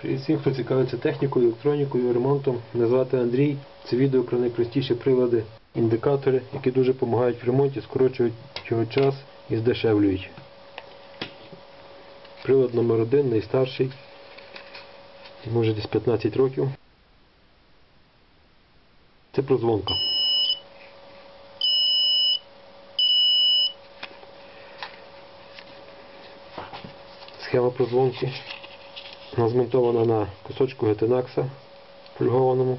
Привіт всім, хто цікавиться технікою, електронікою, ремонтом. Мене звати Андрій. Це відео про найпростіші прилади, індикатори, які дуже допомагають в ремонті, скорочують його час і здешевлюють. Прилад номер один, найстарший. Йому вже десь 15 років. Це прозвонка. Схема прозвонки. Вона змонтована на кусочку гетинакса фольгованому,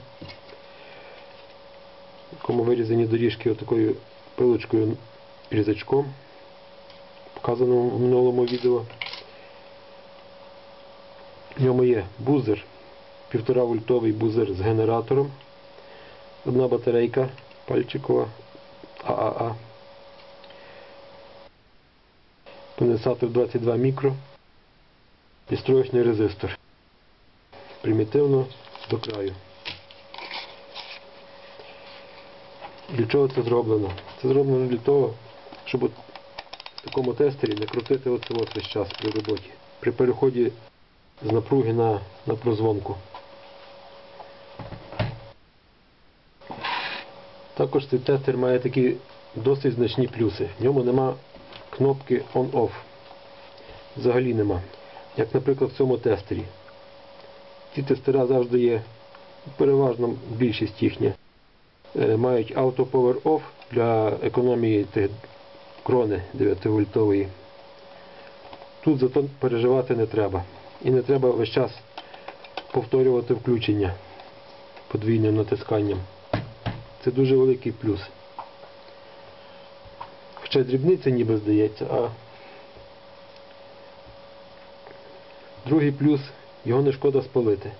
якому вирізані доріжки отакою пилочкою різачком, показаному в минулому відео. В ньому є бузер, 1,5 вольтовий бузер з генератором, одна батарейка пальчикова ААА, конденсатор 22 мікро і строєчний резистор. Примітивно до краю. Для чого це зроблено? Це зроблено для того, щоб в такому тестері не крутити оце от весь час при роботі. При переході з напруги на, на прозвонку. Також цей тестер має такі досить значні плюси. В ньому нема кнопки on-off. Взагалі нема. Як, наприклад, в цьому тестері. Ці тестера завжди є, переважно більшість їхня, е, мають Auto Power Off для економії крони 9 вольтової. Тут зато переживати не треба. І не треба весь час повторювати включення подвійним натисканням. Це дуже великий плюс. Хоча дрібниця ніби здається, а другий плюс його не шкода спалити.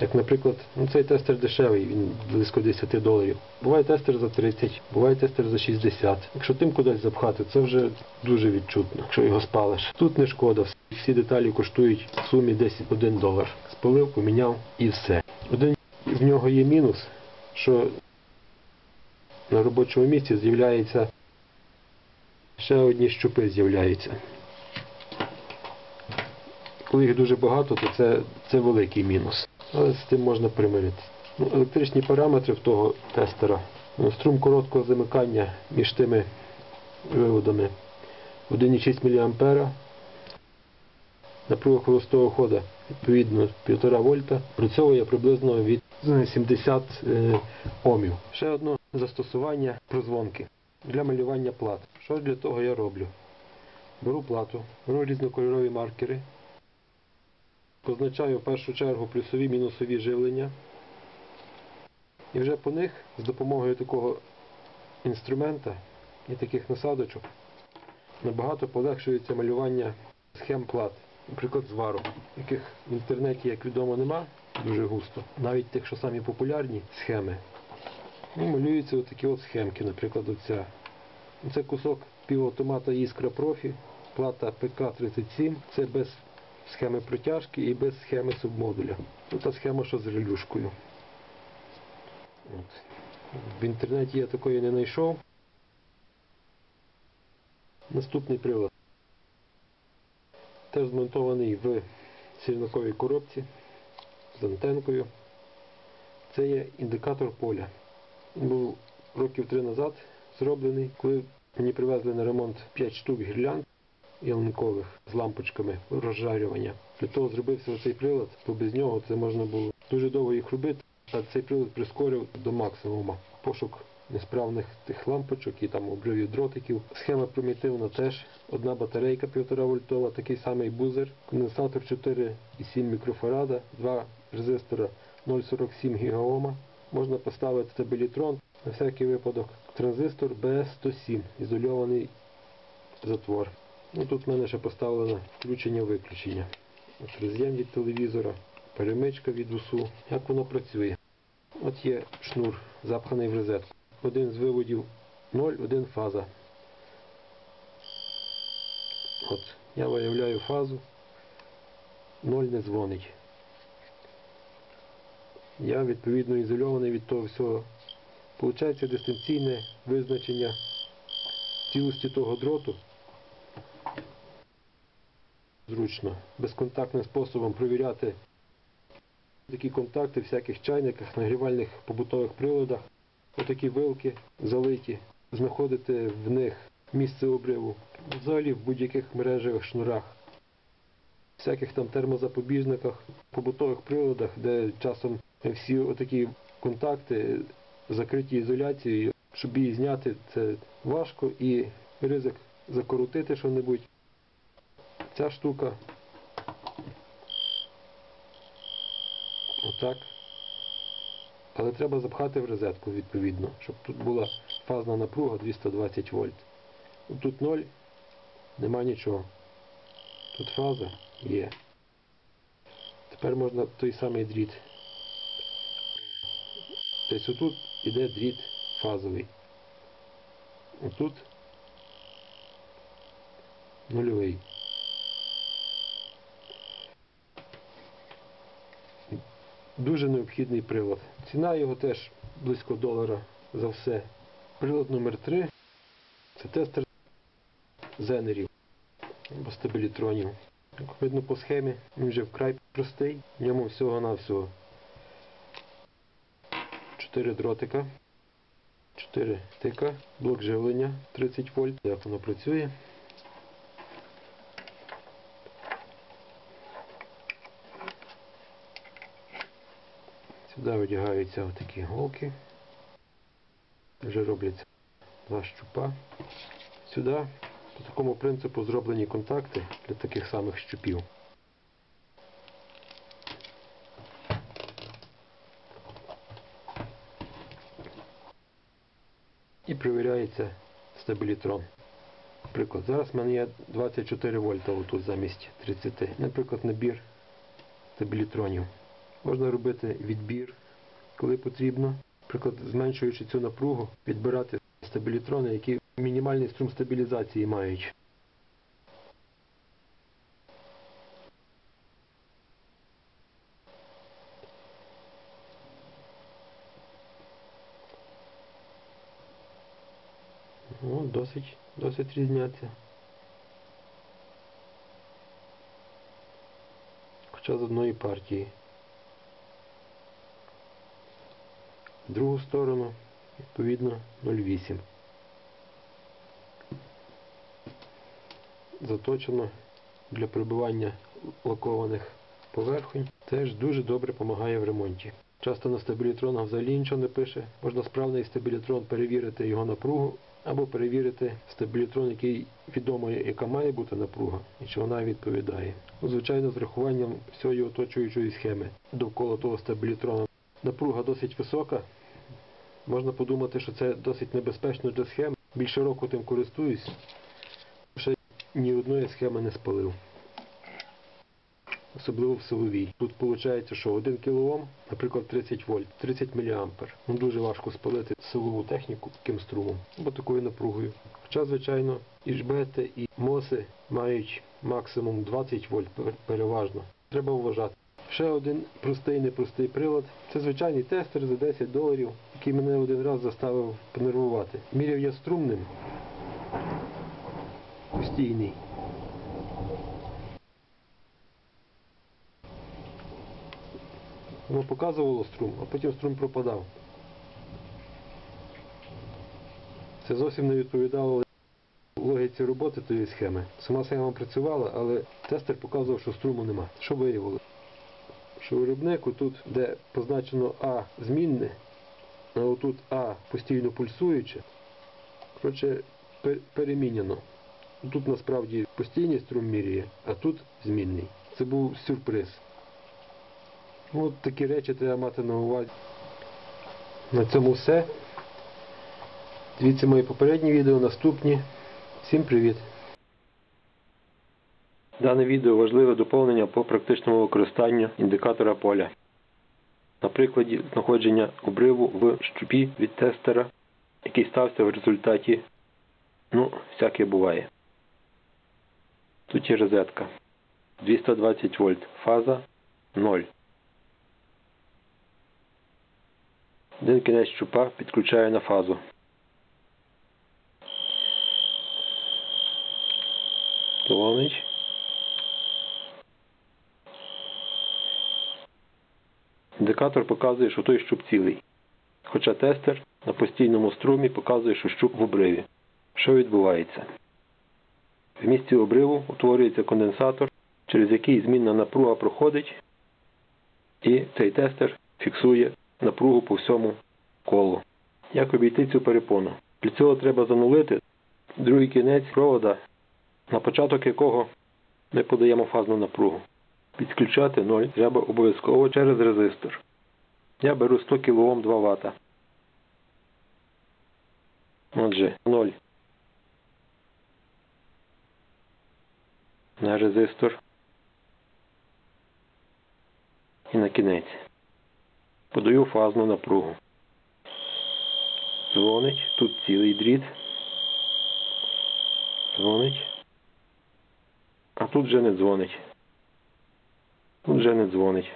Як, наприклад, ну цей тестер дешевий, він близько 10 доларів. Буває тестер за 30, буває тестер за 60. Якщо тим кудись запхати, це вже дуже відчутно, якщо його спалиш. Тут не шкода. Всі деталі коштують в сумі десь 1 долар. Спалив, поміняв і все. Один в нього є мінус, що на робочому місці з'являється ще одні щупи з'являються. Коли їх дуже багато, то це, це великий мінус. Але з тим можна примиритися. Ну, електричні параметри в того тестера. Ну, Струм короткого замикання між тими виводами 1,6 мА. Напруга холостого хода відповідно 1,5 вольта. Працьовує приблизно від 70 е, омів. Ще одне застосування прозвонки для малювання плат. Що для того я роблю? Беру плату, беру різнокольорові маркери. Позначаю в першу чергу плюсові мінусові живлення. І вже по них з допомогою такого інструмента і таких насадочок набагато полегшується малювання схем плат, наприклад, зварок, яких в інтернеті, як відомо, нема дуже густо. Навіть тих, що самі популярні схеми. І малюються отакі от схемки, наприклад, оця. Це кусок півавтомата Іскра Профі, плата ПК-37, це без схеми протяжки і без схеми субмодуля. Тут та схема, що з релюшкою. От. В інтернеті я такої не знайшов. Наступний прилад. Теж змонтований в сірниковій коробці з антенкою. Це є індикатор поля. Був років три назад зроблений, коли мені привезли на ремонт 5 штук гірлянд ялинкових з лампочками розжарювання. Для того зробився оцей прилад, бо без нього це можна було дуже довго їх робити, а цей прилад прискорив до максимуму. Пошук несправних тих лампочок і там обривів дротиків. Схема примітивна теж. Одна батарейка 1,5 вольтова, такий самий бузер, конденсатор 4,7 мікрофарада, два резистора 0,47 ГОм. Можна поставити стабілітрон на всякий випадок. Транзистор BS107, ізольований затвор. Ну, Тут в мене ще поставлено включення-виключення. Роз'єм від телевізора, перемичка від УСУ. Як воно працює? От є шнур, запханий в розетку. Один з виводів 0, один фаза. От, Я виявляю фазу, 0 не дзвонить. Я відповідно ізольований від того всього. Получається дистанційне визначення цілості того дроту. Зручно безконтактним способом провіряти такі контакти в всяких чайниках, нагрівальних побутових приладах, отакі вилки залиті, знаходити в них місце обриву, взагалі в будь-яких мережевих шнурах, всяких там термозапобіжниках, побутових приладах, де часом всі отакі контакти закриті ізоляцією, щоб її зняти, це важко і ризик закоротити що-небудь. Ця штука. Отак. Але треба запхати в розетку відповідно, щоб тут була фазна напруга 220 вольт. Тут 0, нема нічого. Тут фаза є. Тепер можна той самий дріт. Тобто отут іде дріт фазовий. Отут нульовий. Дуже необхідний прилад. Ціна його теж близько долара за все. Прилад номер 3 це тестер зенерів або стабілітронів. Як видно по схемі, він вже вкрай простий, в ньому всього-навсього 4 дротика, 4 тика, блок живлення 30 вольт. Як воно працює? Сюди одягаються отакі голки. Вже робляться два щупа. Сюди по такому принципу зроблені контакти для таких самих щупів. І перевіряється стабілітрон. Наприклад, зараз в мене є 24 вольта отут замість 30. Наприклад, набір стабілітронів. Можна робити відбір, коли потрібно. Наприклад, зменшуючи цю напругу, відбирати стабілітрони, які мінімальний струм стабілізації мають. Ну, досить, досить різняться. Хоча з одної партії. В другу сторону, відповідно, 0,8. Заточено для прибивання лакованих поверхонь. Теж дуже добре допомагає в ремонті. Часто на стабілітронах взагалі нічого не пише. Можна справний стабілітрон перевірити його напругу, або перевірити стабілітрон, який відомо, яка має бути напруга, і чи вона відповідає. Звичайно, з рахуванням всієї оточуючої схеми довкола того стабілітрона. Напруга досить висока. Можна подумати, що це досить небезпечно для схем. Більше року тим користуюсь. Ще ні одної схеми не спалив. Особливо в силовій. Тут виходить, що 1 кОм, наприклад, 30 вольт, 30 мА. Ну, дуже важко спалити силову техніку таким струмом, або такою напругою. Хоча, звичайно, і жбети, і моси мають максимум 20 вольт переважно. Треба вважати. Ще один простий непростий прилад. Це звичайний тестер за 10 доларів, який мене один раз заставив понервувати. Міряв я струмним. Постійний. Воно показувало струм, а потім струм пропадав. Це зовсім не відповідало логіці роботи тієї схеми. Сама схема працювала, але тестер показував, що струму нема. Що виявило? Що виробнику тут, де позначено А змінне, а отут А постійно пульсуюче, коротше, переміняно. Тут насправді постійний струм міряє, а тут змінний. Це був сюрприз. От такі речі треба мати на увазі. На цьому все. Дивіться мої попередні відео, наступні. Всім привіт! Дане відео важливе доповнення по практичному використанню індикатора поля. На прикладі знаходження обриву в щупі від тестера, який стався в результаті, ну, всяке буває. Тут є розетка. 220 вольт. Фаза 0. Один кінець щупа підключаю на фазу. Дзвонить. Індикатор показує, що той щуп цілий. Хоча тестер на постійному струмі показує, що щуп в обриві. Що відбувається? В місці обриву утворюється конденсатор, через який змінна напруга проходить, і цей тестер фіксує напругу по всьому колу. Як обійти цю перепону? Для цього треба занулити другий кінець провода, на початок якого ми подаємо фазну напругу. Підключати 0 треба обов'язково через резистор. Я беру 100 кОм 2 Вт. Отже, 0 на резистор і на кінець. Подаю фазну напругу. Дзвонить, тут цілий дріт. Дзвонить. А тут вже не дзвонить. Тут вже не дзвонить.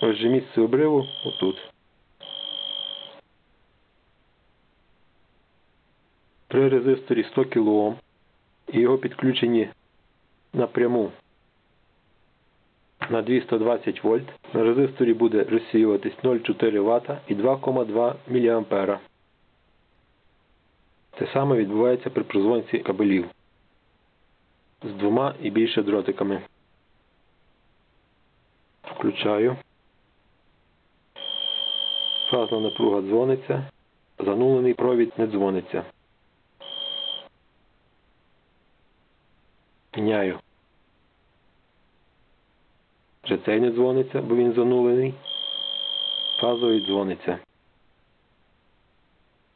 Ось же місце обриву отут. При резисторі 100 кОм і його підключені напряму на 220 вольт. На резисторі буде розсіюватись 0,4 Вт і 2,2 мА. Те саме відбувається при прозвонці кабелів з двома і більше дротиками. Включаю. Фазна напруга дзвониться, занулений провід не дзвониться. Міняю. Вже цей не дзвониться, бо він занулений. Фазовий дзвониться.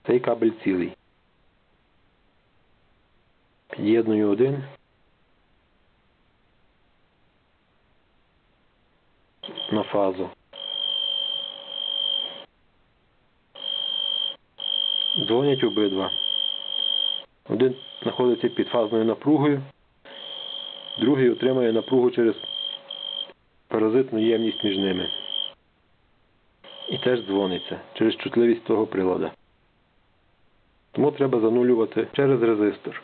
Цей кабель цілий. Під'єдную один. На фазу. Дзвонять обидва. Один знаходиться під фазною напругою, другий отримує напругу через паразитну ємність між ними. І теж дзвониться через чутливість того прилада. Тому треба занулювати через резистор.